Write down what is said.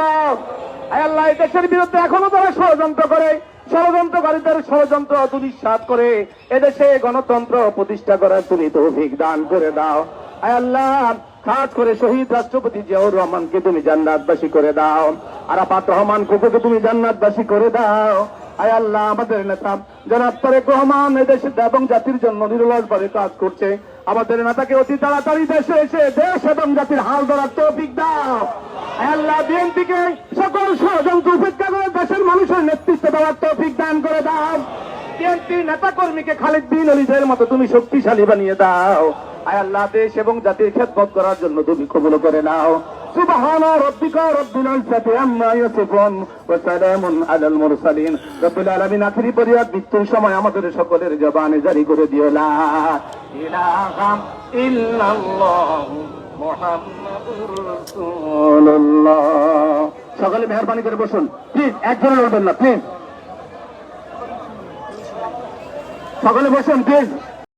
দাও। আল্লাহ দেশের বিরুদ্ধে এখনও তারা ষড়যন্ত্র করে, ষড়যন্ত্রকারীদের ষড়যন্ত্র দুলিশ্বাস করে, এদেশে গণতন্ত্র প্রতিষ্ঠা করার তুমি তৌফিক দান করে দাও। আল্লাহ, খাস করে শহীদ রাষ্ট্রপতি জিয়াউর রহমানকে তুমি জান্নাতবাসী করে দাও। আরাফাত রহমান কুকুকে তুমি জান্নাতবাসী করে দাও। আয় আল্লাহ, আমাদের নেতা জনাব তারেক রহমান এদেশে এবং জাতির জন্য নিরলস ভাবে কাজ করছে। আমাদের নেতাকে অতি তাড়াতাড়ি দেশে এসে, দেশ এবং জাতির হাল ধরার তৌফিক দাও। আল্লাহ বিএনপিকে সকল ষড়যন্ত্র উপেক্ষা করে দেশের মানুষের নেতৃত্ব দেওয়ার তৌফিক দান করে দাও বিএনপি নেতা কর্মীকে খালিদ বিন অলিদের মতো তুমি শক্তিশালী বানিয়ে দাও আয় আল্লাহ দেশ এবং জাতির খেদমত করার জন্য তুমি কবুল করে নাও سبحان ربك رب العزة عما يصفون وسلام على المرسلين رب العالمين আখেরি পরিয়াদ মৃত্যুর সময় আমাদের সকলের জবানে জারি করে দিও লা ইলাহা ইল্লাল্লাহ মুহাম্মাদুর রাসূলুল্লাহ সকলে মেহরবানি করে বসুন। প্লিজ একজনের বলবেন না প্লিজ। সকালে বসুন প্লিজ।